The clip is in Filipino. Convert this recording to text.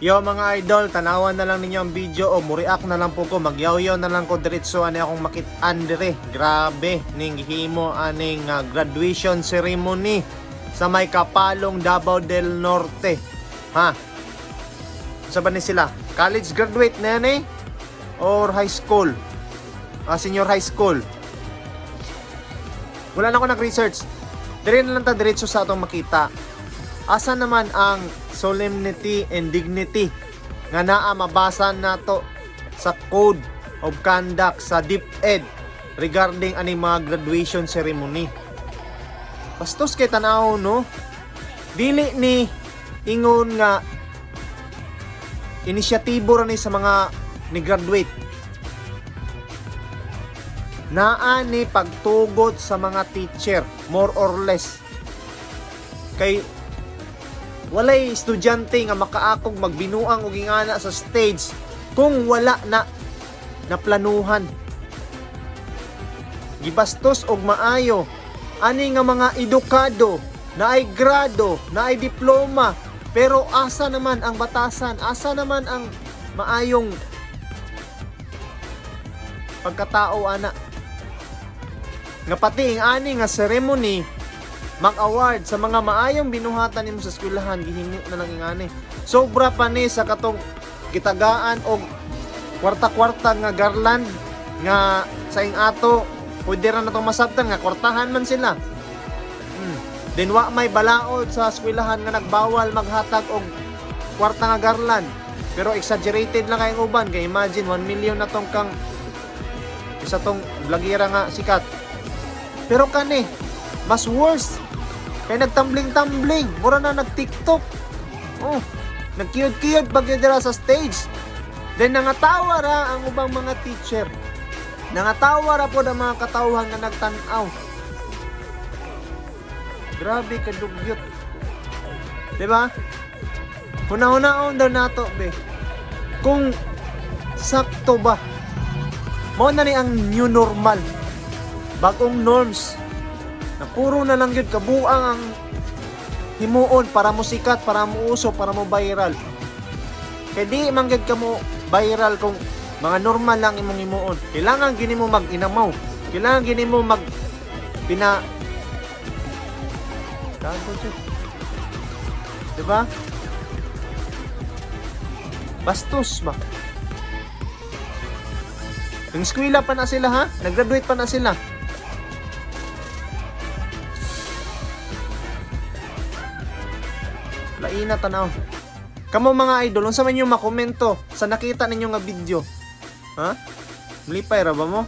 Yo mga idol, tanawan na lang ninyo ang video o muriak na lang po ko, magyaw-yaw na lang ko diretso ani akong makit-an dire. Grabe, ning himo aning ah, graduation ceremony sa may Kapalong Davao del Norte. Ha? Sa ba ni sila? College graduate na yan eh? Or high school? Ah, senior high school? Wala na ako nag-research. Dire na lang ta diretso sa atong makita. Asa naman ang solemnity and dignity nga naa mabasa nato sa Code of Conduct sa DepEd regarding ani mga graduation ceremony. Bastos kay tanaw no. Dili ni ingon nga inisyatibo ra ni sa mga ni graduate naa ni pagtugot sa mga teacher more or less kay walay estudyante nga makaakog magbinuang og ingana sa stage kung wala na naplanuhan. Gibastos og maayo. Ani nga mga edukado na ay grado na ay diploma pero asa naman ang batasan asa naman ang maayong pagkatao ana. Nga pati ang ani nga ceremony mag-award sa mga maayong binuhatan nimo sa eskwelahan gihimo na lang ingani sobra pa ni sa katong gitagaan og kwarta-kwarta nga garland nga sa ing ato pwede ra na itong masabtan nga kwartahan man sila. Hmm. then wa may balaod sa eskwelahan nga nagbawal maghatag og kwarta nga garland. Pero exaggerated lang kayong uban kay imagine 1 million na tong kang isa tong vlogira nga sikat. Pero kani mas worse kay nagtumbling-tumbling. Mura na nag-tiktok. Oh nagkiyod-kiyod pag yun dira sa stage. Then nangatawa ra ang ubang mga teacher. Nangatawa ra po ang mga katawhan nga nagtanaw. Grabe kadugyot. Di ba Huna-hunaon daw nato be. Kung sakto ba? Mo na ni ang new normal. Bagong norms na puro na lang yun kabuang ang himuon para mo sikat, para mo uso, para mo viral. Kaya di man gyud ka mo viral kung mga normal lang imong himuon. Kailangan gini mo mag-inamaw. Kailangan gini mo mag pina Gago siya. Diba? Bastos ba? Yung eskwela pa na sila ha? Nag-graduate pa na sila. Laina tanaw. Kamo mga idol, unsa man yung makomento sa nakita ninyo nga video? Ha? Malipay ra ba mo?